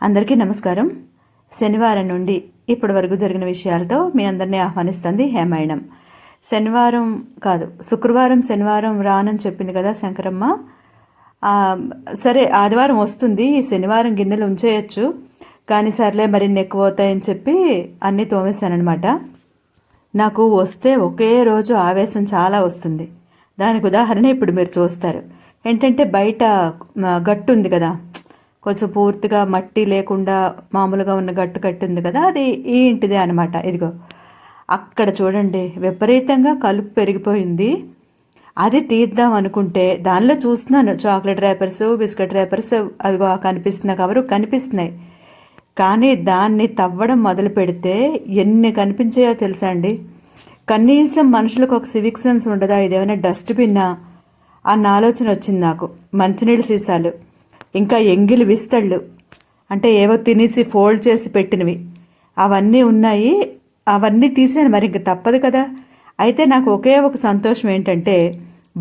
అందరికీ నమస్కారం. శనివారం నుండి ఇప్పటి వరకు జరిగిన విషయాలతో మీ అందరినీ ఆహ్వానిస్తుంది హేమాయణం. శనివారం కాదు శుక్రవారం శనివారం రానని చెప్పింది కదా శంకరమ్మ. సరే ఆదివారం వస్తుంది ఈ శనివారం గిన్నెలు ఉంచేయచ్చు. కానీ సర్లే మరిన్ని ఎక్కువ అవుతాయని చెప్పి అన్నీ తోమేశానమాట నాకు వస్తే ఒకే రోజు ఆవేశం చాలా వస్తుంది. దానికి ఉదాహరణ ఇప్పుడు మీరు చూస్తారు. ఏంటంటే బయట గట్టు ఉంది కదా కొంచెం పూర్తిగా మట్టి లేకుండా మామూలుగా ఉన్న గట్టు కట్టి ఉంది కదా అది ఈ ఇంటిదే అనమాట ఇదిగో అక్కడ చూడండి విపరీతంగా కలుపు పెరిగిపోయింది. అది తీద్దాం అనుకుంటే దానిలో చూస్తున్నాను చాక్లెట్ ర్యాపర్స్ బిస్కెట్ ర్యాపర్స్ అదిగో కనిపిస్తున్న కవరు కనిపిస్తున్నాయి. కానీ దాన్ని తవ్వడం మొదలు పెడితే ఎన్ని కనిపించాయో తెలుసా అండి? కనీసం మనుషులకు ఒక సివిక్ సెన్స్ ఉండదా? ఇదేమైనా డస్ట్బిన్నా అన్న ఆలోచన వచ్చింది నాకు. మంచినీళ్ళ సీసాలు. ఇంకా ఎంగిలి విస్తళ్ళు. అంటే ఏవో తినేసి ఫోల్డ్ చేసి పెట్టినవి. అవన్నీ ఉన్నాయి. అవన్నీ తీసాను మరి ఇంక తప్పదు కదా. అయితే నాకు ఒకే ఒక సంతోషం ఏంటంటే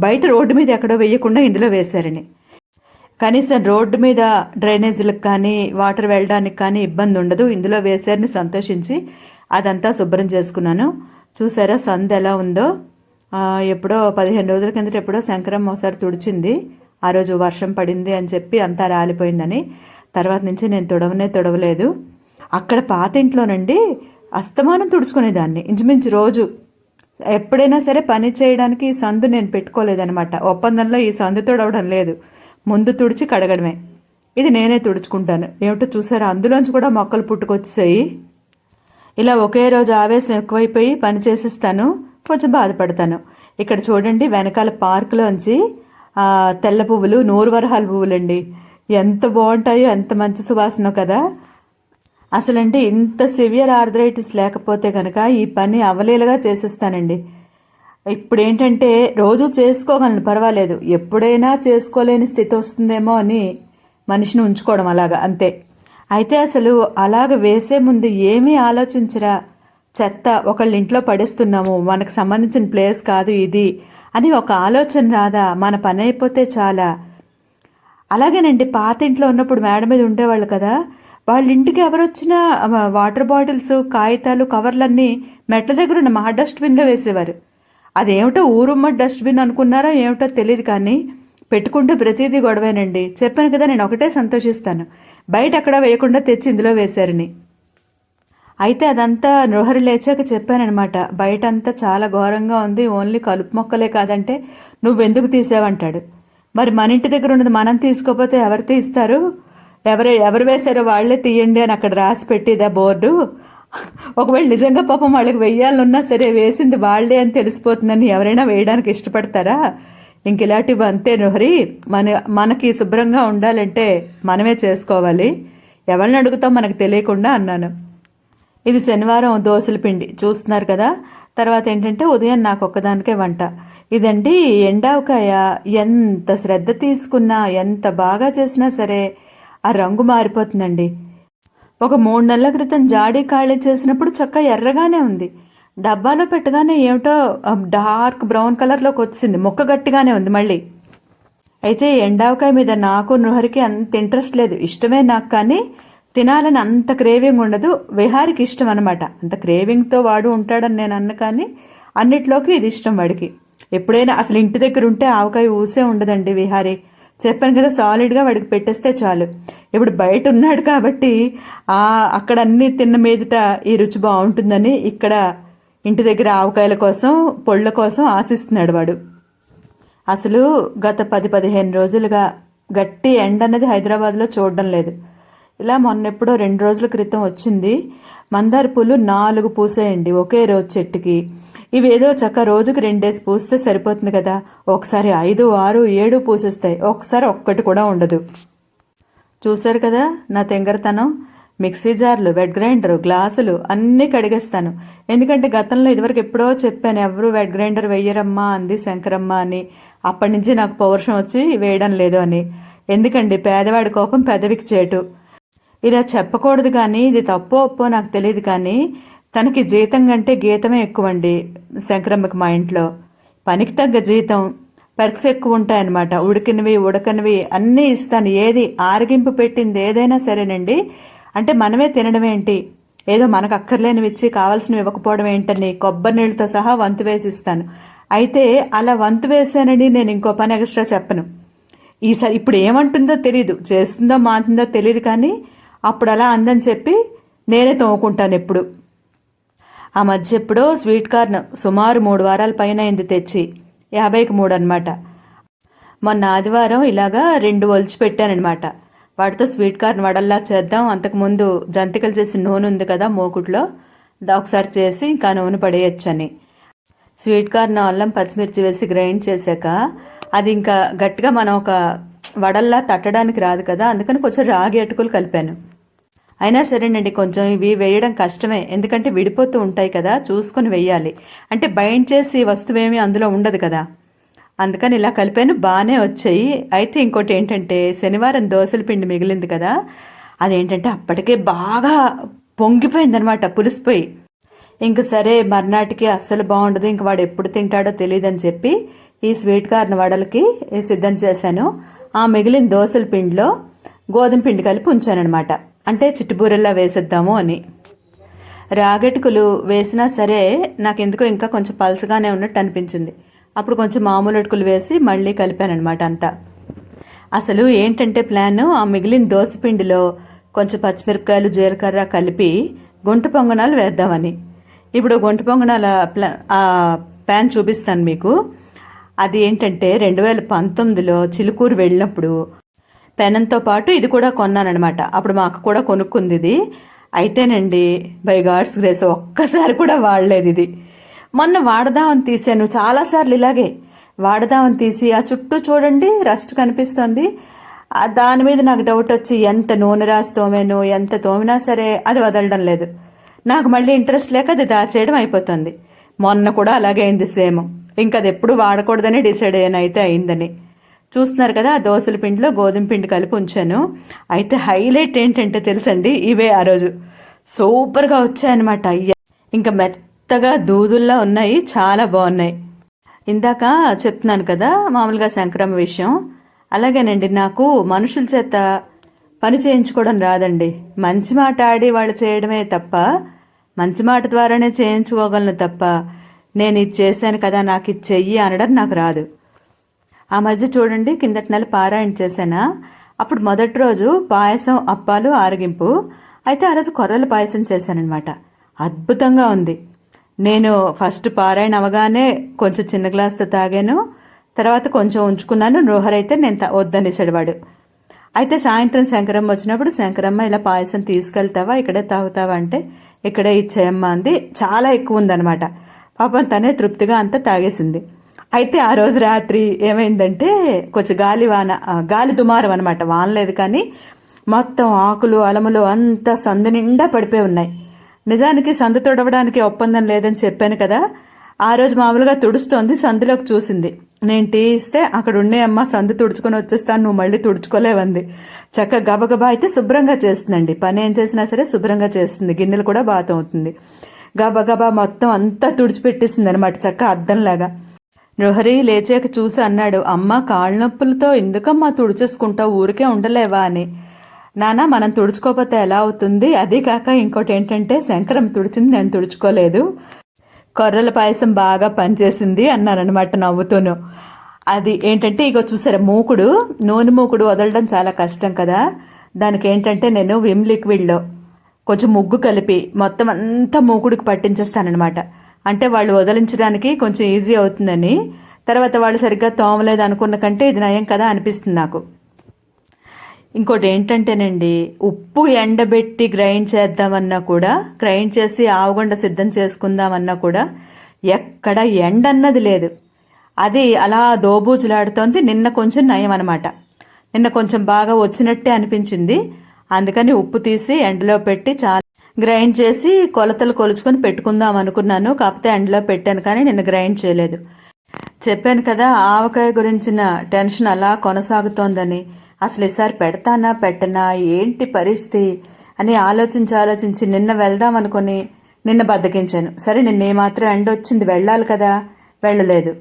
బయట రోడ్డు మీద ఎక్కడో వేయకుండా ఇందులో వేశారని. కనీసం రోడ్డు మీద డ్రైనేజీలకు కానీ వాటర్ వెళ్ళడానికి కానీ ఇబ్బంది ఉండదు. ఇందులో వేశారని సంతోషించి అదంతా శుభ్రం చేసుకున్నాను. చూసారా సంద ఎలా ఉందో ఎప్పుడో పదిహేను రోజుల కిందట ఎప్పుడో శంకరమ్మ ఒకసారి తుడిచింది. ఆ రోజు వర్షం పడింది అని చెప్పి అంతా రాలిపోయిందని తర్వాత నుంచి నేను తుడవనే తుడవలేదు. అక్కడ పాత ఇంట్లోనండి అస్తమానం తుడుచుకునేదాన్ని. ఇంచుమించు రోజు. ఎప్పుడైనా సరే పని చేయడానికి ఈ సందు నేను పెట్టుకోలేదనమాట ఒప్పందంలో ఈ సందు తుడవడం లేదు. ముందు తుడిచి కడగడమే. ఇది నేనే తుడుచుకుంటాను. ఏమిటో చూసారా? అందులోంచి కూడా మొక్కలు పుట్టుకొచ్చేసాయి. ఇలా ఒకే రోజు ఆవేశం ఎక్కువైపోయి పని చేసేస్తాను. కొంచెం బాధపడతాను. ఇక్కడ చూడండి వెనకాల పార్కులోంచి తెల్ల పువ్వులు నూరు వరహాల పువ్వులండి. ఎంత బాగుంటాయో ఎంత మంచి సువాసన కదా. అసలంటే ఇంత సివియర్ ఆర్థరైటిస్ లేకపోతే కనుక ఈ పని అవలీలగా చేసేస్తానండి. ఇప్పుడు ఏంటంటే రోజు చేసుకోగలను పర్వాలేదు. ఎప్పుడైనా చేసుకోలేని స్థితి వస్తుందేమో అని మనిషిని ఉంచుకోవడం అలాగా అంతే. అయితే అసలు అలాగ వేసే ముందు ఏమీ ఆలోచించరా? చెత్త ఒకళ్ళ ఇంట్లో పడేస్తున్నాము మనకు సంబంధించిన ప్లేస్ కాదు ఇది అని ఒక ఆలోచన రాదా మన పని అయిపోతే చాలా. అలాగేనండి పాత ఇంట్లో ఉన్నప్పుడు మేడ మీద ఉండేవాళ్ళు కదా వాళ్ళ ఇంటికి ఎవరొచ్చినా వాటర్ బాటిల్స్ కాగితాలు కవర్లన్నీ మెట్ల దగ్గర ఉన్న మా డస్ట్బిన్లో వేసేవారు. అదేమిటో ఊరుమ్మ డస్ట్బిన్ అనుకున్నారో ఏమిటో తెలియదు కానీ పెట్టుకుంటే ప్రతిదీ గొడవేనండి. చెప్పాను కదా నేను ఒకటే సంతోషిస్తాను. బయట అక్కడ వేయకుండా తెచ్చి ఇందులో వేశారని. అయితే అదంతా నృహరి లేచాక చెప్పాననమాట బయట అంతా చాలా ఘోరంగా ఉంది ఓన్లీ కలుపు మొక్కలే కాదంటే నువ్వెందుకు తీసావంటాడు. మరి మన ఇంటి దగ్గర ఉన్నది మనం తీసుకోకపోతే ఎవరు తీస్తారు? ఎవరు ఎవరు వేశారో వాళ్ళే తీయండి అని అక్కడ రాసి పెట్టిదా బోర్డు? ఒకవేళ నిజంగా పాపం వాళ్ళకి వెయ్యాలన్నా సరే వేసింది వాళ్ళే అని తెలిసిపోతుందని ఎవరైనా వేయడానికి ఇష్టపడతారా? ఇంక ఇలాంటివి అంతే నృహరి. మన మనకి శుభ్రంగా ఉండాలంటే మనమే చేసుకోవాలి. ఎవరిని అడుగుతాం మనకు తెలియకుండా అన్నాను. ఇది శనివారం దోశల పిండి. చూస్తున్నారు కదా? తర్వాత ఏంటంటే ఉదయం నాకు ఒక్కదానికే వంట. ఇదండి ఎండావకాయ ఎంత శ్రద్ధ తీసుకున్నా ఎంత బాగా చేసినా సరే ఆ రంగు మారిపోతుందండి. ఒక మూడు నెలల క్రితం జాడీ ఖాళీ చేసినప్పుడు చక్క ఎర్రగానే ఉంది. డబ్బాలో పెట్టగానే ఏమిటో డార్క్ బ్రౌన్ కలర్లోకి వచ్చింది. ముక్క గట్టిగానే ఉంది మళ్ళీ. అయితే ఎండావకాయ మీద నాకు నృహరికి అంత ఇంట్రెస్ట్ లేదు. ఇష్టమే నాకు కానీ తినాలని అంత క్రేవింగ్ ఉండదు. విహారికి ఇష్టం అనమాట అంత క్రేవింగ్తో వాడు ఉంటాడని నేను అన్న కానీ అన్నిట్లోకి ఇది ఇష్టం వాడికి. ఎప్పుడైనా అసలు ఇంటి దగ్గర ఉంటే ఆవకాయ ఊసే ఉండదండి విహారి. చెప్పాను కదా సాలిడ్గా వాడికి పెట్టేస్తే చాలు. ఇప్పుడు బయట ఉన్నాడు కాబట్టి ఆ అక్కడ అన్నీ తిన్న మీదట ఈ రుచి బాగుంటుందని ఇక్కడ ఇంటి దగ్గర ఆవకాయల కోసం పొళ్ళ కోసం ఆశిస్తున్నాడు వాడు. అసలు గత పది పదిహేను రోజులుగా గట్టి ఎండ అనేది హైదరాబాద్లో చూడడం లేదు. ఇలా మొన్నెప్పుడో రెండు రోజుల క్రితం వచ్చింది. మందార పూలు నాలుగు పూసాయండి ఒకే రోజు చెట్టుకి. ఇవి ఏదో చక్క రోజుకి రెండేసి పూస్తే సరిపోతుంది కదా. ఒకసారి ఐదు ఆరు ఏడు పూసేస్తాయి. ఒకసారి ఒక్కటి కూడా ఉండదు. చూశారు కదా నా తెంగరతనం? మిక్సీ జార్లు వెడ్ గ్రైండర్ గ్లాసులు అన్నీ కడిగేస్తాను. ఎందుకంటే గతంలో ఇదివరకు ఎప్పుడో చెప్పాను ఎవరు వెడ్ గ్రైండర్ వెయ్యరమ్మా అంది శంకరమ్మ అని. అప్పటి నుంచి నాకు పౌరుషం వచ్చి వేయడం లేదు అని. ఎందుకండి? పేదవాడి కోపం పెదవికి చేటు. ఇలా చెప్పకూడదు కానీ ఇది తప్పో ఒప్పో నాకు తెలియదు కానీ తనకి జీతం కంటే గీతమే ఎక్కువండి శంకరమ్మకి మా ఇంట్లో. పనికి తగ్గ జీతం పెర్క్స్ ఎక్కువ ఉంటాయన్నమాట ఉడికినవి ఉడకనివి అన్నీ ఇస్తాను. ఏది ఆరగింపు పెట్టింది ఏదైనా సరేనండి. అంటే మనమే తినడం ఏంటి? ఏదో మనకు అక్కర్లేనివి ఇచ్చి కావాల్సినవి ఇవ్వకపోవడం ఏంటని కొబ్బరి నీళ్ళతో సహా వంతు వేసి ఇస్తాను. అయితే అలా వంతు వేసానని నేను ఇంకో పని ఎక్స్ట్రా చెప్పను. ఈసారి ఇప్పుడు ఏమంటుందో తెలియదు చేస్తుందో మాతుందో తెలియదు కానీ అప్పుడు అలా అందని చెప్పి నేనే తోముకుంటాను ఎప్పుడు. ఆ మధ్య ఎప్పుడో స్వీట్ కార్న్ సుమారు మూడు వారాల పైన అయింది తెచ్చి యాభైకి మూడు అనమాట మొన్న ఆదివారం ఇలాగా రెండు ఒలిచి పెట్టానమాట వాటితో స్వీట్ కార్న్ వడల్లా చేద్దాం అంతకుముందు జంతికలు చేసిన నూనె ఉంది కదా మూకుట్లో ఒకసారి చేసి ఇంకా నూనె పడేయచ్చని. స్వీట్ కార్న్ అల్లం పచ్చిమిర్చి వేసి గ్రైండ్ చేశాక అది ఇంకా గట్టిగా మనం ఒక వడల్లా తట్టడానికి రాదు కదా అందుకని కొంచెం రాగి అటుకులు కలిపాను. అయినా సరేనండి కొంచెం ఇవి వేయడం కష్టమే. ఎందుకంటే విడిపోతూ ఉంటాయి కదా చూసుకొని వేయాలి. అంటే బైండ్ చేసి వస్తువేమీ అందులో ఉండదు కదా. అందుకని ఇలా కలిపాను బాగానే వచ్చాయి. అయితే ఇంకోటి ఏంటంటే శనివారం దోశల పిండి మిగిలింది కదా అదేంటంటే అప్పటికే బాగా పొంగిపోయిందనమాట పులిసిపోయి. ఇంక సరే మర్నాటికి అస్సలు బాగుండదు ఇంక వాడు ఎప్పుడు తింటాడో తెలియదని చెప్పి ఈ స్వీట్ కార్న్ వడలకి సిద్ధం చేశాను. ఆ మిగిలిన దోశల పిండిలో గోధుమ పిండి కలిపి ఉంచానమాట అంటే చిట్టుబూరెల్లా వేసేద్దాము అని. రాగెటుకులు వేసినా సరే నాకు ఎందుకో ఇంకా కొంచెం పలసగానే ఉన్నట్టు అనిపించింది. అప్పుడు కొంచెం మామూలు అటుకులు వేసి మళ్ళీ కలిపానమాట అంతా. అసలు ఏంటంటే ప్లాన్? ఆ మిగిలిన దోసపిండిలో కొంచెం పచ్చిమిరపకాయలు జీలకర్ర కలిపి గుంట పొంగనాలు వేద్దామని. ఇప్పుడు గుంట పొంగనాల ప్లా ఆ ప్యాన్ చూపిస్తాను మీకు. అది ఏంటంటే రెండు వేల పంతొమ్మిదిలో చిలుకూరు వెళ్ళినప్పుడు పెనంతో పాటు ఇది కూడా కొన్నానమాట అప్పుడు మా అక్క కూడా కొనుక్కుంది ఇది అయితేనండి బై గాడ్స్ గ్రేస్ ఒక్కసారి కూడా వాడలేదు ఇది. మొన్న వాడదామని తీసాను చాలాసార్లు ఇలాగే. వాడదామని తీసి ఆ చుట్టూ చూడండి రస్ట్ కనిపిస్తుంది. ఆ దాని మీద నాకు డౌట్ వచ్చి ఎంత నూనె రాసి తోమేను ఎంత తోమినా సరే అది వదలడం లేదు. నాకు మళ్ళీ ఇంట్రెస్ట్ లేక అది దాచేయడం అయిపోతుంది. మొన్న కూడా అలాగే అయింది సేమ్. ఇంకా అది ఎప్పుడు వాడకూడదని డిసైడ్ అయ్యాను అయితే అయిందని. చూస్తున్నారు కదా ఆ దోశల పిండిలో గోధుమ పిండి కలిపి ఉంచాను. అయితే హైలైట్ ఏంటంటే తెలుసండి ఇవే ఆ రోజు. సూపర్గా వచ్చాయన్నమాట ఇంకా మెత్తగా దూదుల్లా ఉన్నాయి చాలా బాగున్నాయి. ఇందాక చెప్తున్నాను కదా మామూలుగా సంక్రమ విషయం. అలాగేనండి నాకు మనుషుల చేత పని చేయించుకోవడం రాదండి. మంచి మాట ఆడి వాళ్ళు చేయడమే తప్ప మంచి మాట ద్వారానే చేయించుకోగలను తప్ప నేను ఇది చేశాను కదా నాకు ఇది చెయ్యి అనడం నాకు రాదు. ఆ మధ్య చూడండి కిందటి నెల పారాయణ చేశానా? అప్పుడు మొదటి రోజు పాయసం అప్పాలు ఆరగింపు. అయితే ఆ రోజు కొర్రల పాయసం చేశానమాట అద్భుతంగా ఉంది. నేను ఫస్ట్ పారాయణ అవగానే కొంచెం చిన్న గ్లాస్తో తాగాను. తర్వాత కొంచెం ఉంచుకున్నాను. రోహర్ అయితే నేను తా- వద్దనేసాడు వాడు. అయితే సాయంత్రం శంకరమ్మ వచ్చినప్పుడు శంకరమ్మ ఇలా పాయసం తీసుకెళ్తావా? ఇక్కడే తాగుతావా? అంటే ఇక్కడే ఇచ్చేయమ్మ అంది. చాలా ఎక్కువ ఉందన్నమాట. పాపం తనే తృప్తిగా అంతా తాగేసింది. అయితే ఆ రోజు రాత్రి ఏమైందంటే కొంచెం గాలి వాన గాలి దుమారం అనమాట వానలేదు కానీ మొత్తం ఆకులు అలములు అంతా సందు నిండా పడిపోయి ఉన్నాయి. నిజానికి సందు తుడవడానికి ఒప్పందం లేదని చెప్పాను కదా. ఆ రోజు మామూలుగా తుడుస్తోంది సందులోకి చూసింది. నేను టీ ఇస్తే అక్కడ ఉండే అమ్మ సందు తుడుచుకొని వచ్చేస్తాను నువ్వు మళ్ళీ తుడుచుకోలేవంది. చక్క గబగబా అయితే శుభ్రంగా చేస్తుందండి. పని ఏం చేసినా సరే శుభ్రంగా చేస్తుంది. గిన్నెలు కూడా బాతవుతుంది. అవుతుంది గబగబా మొత్తం అంతా తుడిచిపెట్టేసింది అనమాట చక్క అద్దంలాగా. నృహరి లేచాక చూసి అన్నాడు అమ్మ కాళ్ళ నొప్పులతో ఎందుకమ్మా తుడిచేసుకుంటావు ఊరికే ఉండలేవా? అని. నానా మనం తుడుచుకోకపోతే ఎలా అవుతుంది? అదే కాక ఇంకోటి ఏంటంటే శంకరం తుడిచింది నేను తుడుచుకోలేదు. కొర్రల పాయసం బాగా పనిచేసింది అన్నారనమాట నవ్వుతూను. అది ఏంటంటే ఇగో చూసారా మూకుడు నూనె మూకుడు వదలడం చాలా కష్టం కదా. దానికి ఏంటంటే నేను విమ్ లిక్విడ్లో కొంచెం ముగ్గు కలిపి మొత్తం అంతా మూకుడికి పట్టించేస్తానమాట అంటే వాళ్ళు వదిలించడానికి కొంచెం ఈజీ అవుతుందని. తర్వాత వాళ్ళు సరిగ్గా తోమలేదు అనుకున్న కంటే ఇది నయం కదా అనిపిస్తుంది నాకు. ఇంకోటి ఏంటంటేనండి ఉప్పు ఎండబెట్టి గ్రైండ్ చేద్దామన్నా కూడా గ్రైండ్ చేసి ఆవగొండ సిద్ధం చేసుకుందామన్నా కూడా ఎక్కడ ఎండ అన్నది లేదు. అది అలా దోబూజులాడుతోంది నిన్న కొంచెం నయం అనమాట నిన్న కొంచెం బాగా వచ్చినట్టే అనిపించింది. అందుకని ఉప్పు తీసి ఎండలో పెట్టి చాలా గ్రైండ్ చేసి కొలతలు కొలుచుకొని పెట్టుకుందాం అనుకున్నాను. కాకపోతే ఎండలో పెట్టాను కానీ నేను గ్రైండ్ చేయలేదు. చెప్పాను కదా ఆవకాయ గురించిన టెన్షన్ అలా కొనసాగుతోందని. అసలు ఈసారి పెడతానా పెట్టనా ఏంటి పరిస్థితి అని ఆలోచించి ఆలోచించి నిన్న వెళ్దాం అనుకుని నిన్న బద్దకించాను. సరే నిన్న ఏమాత్రం ఎండ వచ్చింది వెళ్ళాలి కదా వెళ్ళలేదు.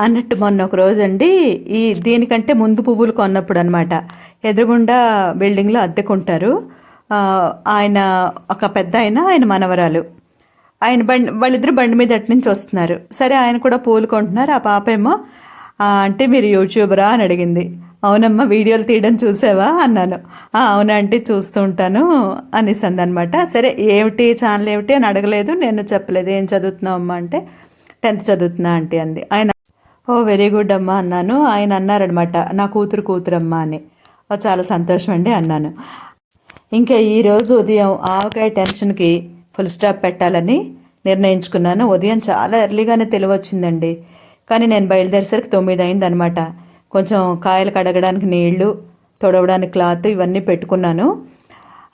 అన్నట్టు మొన్న ఒక రోజు అండి ఈ దీనికంటే ముందు పువ్వులు కొన్నప్పుడు అనమాట ఎదురుగుండా బిల్డింగ్లో అద్దెకుంటారు. ఆయన ఒక పెద్ద ఆయన ఆయన మనవరాలు. ఆయన బండి వాళ్ళిద్దరు బండి మీద అటు నుంచి వస్తున్నారు. సరే ఆయన కూడా పూలు కొంటున్నారు. ఆ పాప ఏమో అంటే మీరు యూట్యూబరా? అని అడిగింది. అవునమ్మా వీడియోలు తీయడం చూసావా? అన్నాను. అవునా అంటే చూస్తూ ఉంటాను అనేసి అందనమాట సరే ఏమిటి? ఛానల్ ఏమిటి? అని అడగలేదు. నేను చెప్పలేదు. ఏం చదువుతున్నావమ్మా అంటే టెన్త్ చదువుతున్నా ఆంటీ అంది. ఆయన ఓ వెరీ గుడ్ అమ్మా అన్నాను. ఆయన అన్నారనమాట నా కూతురు కూతురమ్మా అని. చాలా సంతోషం అండి అన్నాను. ఇంకా ఈరోజు ఉదయం ఆవకాయ టెన్షన్కి ఫుల్ స్టాప్ పెట్టాలని నిర్ణయించుకున్నాను. ఉదయం చాలా ఎర్లీగానే తెలివచ్చిందండి. కానీ నేను బయలుదేరేసరికి తొమ్మిది అయిందనమాట కొంచెం కాయలు కడగడానికి నీళ్ళు తొడవడానికి క్లాత్ ఇవన్నీ పెట్టుకున్నాను.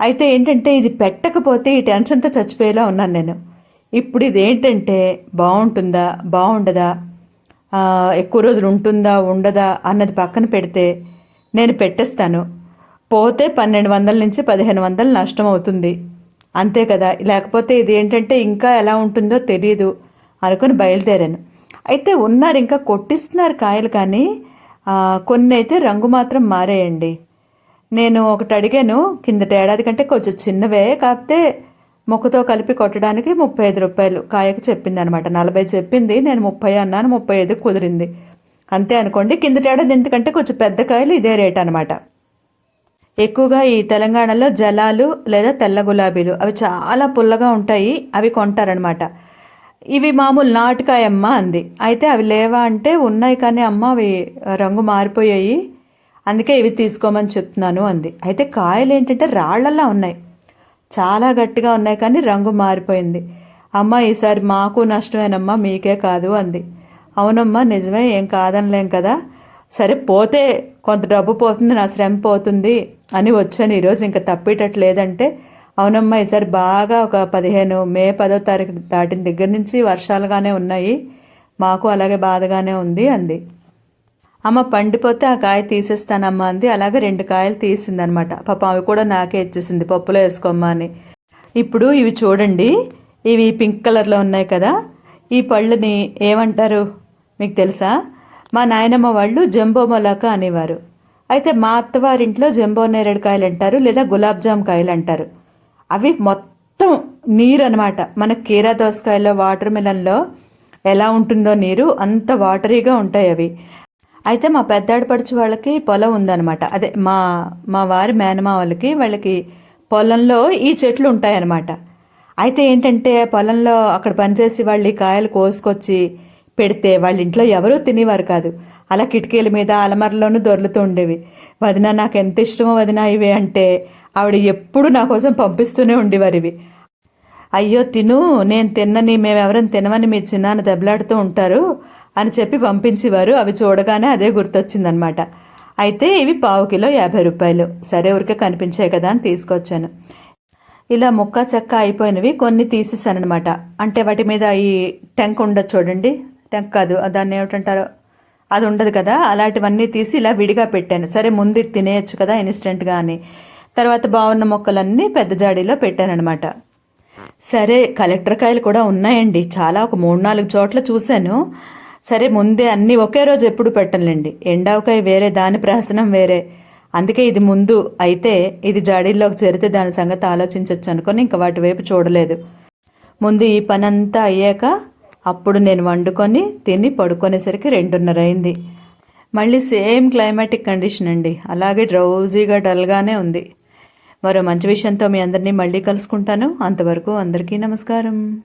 అయితే ఏంటంటే ఇది పెట్టకపోతే ఈ టెన్షన్తో చచ్చిపోయేలా ఉన్నాను నేను. ఇప్పుడు ఇది ఏంటంటే బాగుంటుందా బాగుండదా ఎక్కువ రోజులు ఉంటుందా ఉండదా అన్నది పక్కన పెడితే నేను పెట్టేస్తాను. పోతే పన్నెండు వందల నుంచి పదిహేను వందలు నష్టం అవుతుంది. అంతే కదా? లేకపోతే ఇది ఏంటంటే ఇంకా ఎలా ఉంటుందో తెలియదు అనుకుని బయలుదేరాను. అయితే ఉన్నారు ఇంకా కొట్టిస్తున్నారు కాయలు కానీ కొన్ని అయితే రంగు మాత్రం మారేయండి. నేను ఒకటి అడిగాను కిందట ఏడాది కంటే కొంచెం చిన్నవే కాకపోతే మొక్కతో కలిపి కొట్టడానికి ముప్పై ఐదు రూపాయలు కాయకు చెప్పింది అనమాట నలభై చెప్పింది నేను ముప్పై అన్నాను ముప్పై ఐదు కుదిరింది. అంతే అనుకోండి కిందట ఏడాది ఎందుకంటే కొంచెం పెద్ద కాయలు ఇదే రేట్ అనమాట. ఎక్కువగా ఈ తెలంగాణలో జలాలు లేదా తెల్ల గులాబీలు అవి చాలా పుల్లగా ఉంటాయి అవి కొంటారనమాట ఇవి మామూలు నాటుకాయమ్మ అంది. అయితే అవి లేవా అంటే ఉన్నాయి కానీ అమ్మ అవి రంగు మారిపోయాయి అందుకే ఇవి తీసుకోమని చెప్తున్నాను అంది. అయితే కాయలు ఏంటంటే రాళ్ళలా ఉన్నాయి. చాలా గట్టిగా ఉన్నాయి కానీ రంగు మారిపోయింది. అమ్మ ఈసారి మాకు నష్టమేనమ్మా మీకే కాదు అంది. అవునమ్మా నిజమే ఏం కాదనలేం కదా. సరే పోతే కొంత డబ్బు పోతుంది నా శ్రమ పోతుంది అని వచ్చాను. ఈరోజు ఇంకా తప్పేటట్టు లేదంటే అవునమ్మా ఈసారి బాగా ఒక పదిహేను మే పదో తారీఖు దాటిన దగ్గర నుంచి వర్షాలుగానే ఉన్నాయి. మాకు అలాగే బాధగానే ఉంది అంది. అమ్మ పండిపోతే ఆ కాయ తీసేస్తానమ్మా అంది. అలాగే రెండు కాయలు తీసిందనమాట. పాపం అవి కూడా నాకే ఇచ్చేసింది. పప్పులో వేసుకోమ్మా అని. ఇప్పుడు ఇవి చూడండి. ఇవి పింక్ కలర్లో ఉన్నాయి కదా. ఈ పళ్ళని ఏమంటారు? మీకు తెలుసా? మా నాయనమ్మ వాళ్ళు జంబో మొలాక అనేవారు. అయితే మా అత్తవారింట్లో జంబో నేరేడుకాయలు అంటారు లేదా గులాబ్ జామ్ కాయలు అంటారు అవి మొత్తం నీరు అనమాట మన కీరా దోసకాయలో వాటర్ మిలన్లో ఎలా ఉంటుందో నీరు అంత వాటరీగా ఉంటాయి అవి. అయితే మా పెద్దాడపడుచు వాళ్ళకి పొలం ఉందన్నమాట అదే మా మా వారి మేనమా వాళ్ళకి వాళ్ళకి పొలంలో ఈ చెట్లు ఉంటాయన్నమాట అయితే ఏంటంటే పొలంలో అక్కడ పనిచేసి వాళ్ళు ఈ కాయలు కోసుకొచ్చి పెడితే వాళ్ళ ఇంట్లో ఎవరూ తినేవారు కాదు. అలా కిటికీల మీద అలమరలోనూ దొర్లుతూ ఉండేవి. వదిన నాకు ఎంత ఇష్టమో వదిన ఇవి అంటే ఆవిడ ఎప్పుడు నా కోసం పంపిస్తూనే ఉండేవారు ఇవి. అయ్యో తిను నేను తిన్నని మేమెవరం తినమని మీ చిన్నాన్న దెబ్బలాడుతూ ఉంటారు అని చెప్పి పంపించేవారు. అవి చూడగానే అదే గుర్తొచ్చిందనమాట. అయితే ఇవి పావు కిలో యాభై రూపాయలు. సరే ఊరికే కనిపించాయి కదా అని తీసుకొచ్చాను. ఇలా ముక్క చెక్క అయిపోయినవి కొన్ని తీసేసానమాట అంటే వాటి మీద ఈ టెంక్ ఉండదు చూడండి. టెంక్ కాదు దాన్ని ఏమిటంటారు? అది ఉండదు కదా. అలాంటివన్నీ తీసి ఇలా విడిగా పెట్టాను. సరే ముందు తినేయచ్చు కదా ఇన్స్టెంట్గా అని. తర్వాత బాగున్న మొక్కలన్నీ పెద్ద జాడీలో పెట్టానమాట సరే కలెక్టర్ కాయలు కూడా ఉన్నాయండి. చాలా ఒక మూడు నాలుగు చోట్ల చూశాను. సరే ముందే అన్నీ ఒకే రోజు ఎప్పుడు పెట్టనులేండి. ఎండావకాయ వేరే దాని ప్రహసనం వేరే. అందుకే ఇది ముందు. అయితే ఇది జాడీల్లోకి చేరితే దాని సంగతి ఆలోచించవచ్చు అనుకొని ఇంకా వాటి వైపు చూడలేదు. ముందు ఈ పనంతా అయ్యాక అప్పుడు నేను వండుకొని తిని పడుకునేసరికి రెండున్నర అయింది. మళ్ళీ సేమ్ క్లైమాటిక్ కండిషన్ అండి. అలాగే డ్రౌజీగా డల్గానే ఉంది. మరో మంచి విషయంతో మీ అందరినీ మళ్ళీ కలుసుకుంటాను. అంతవరకు అందరికీ నమస్కారం.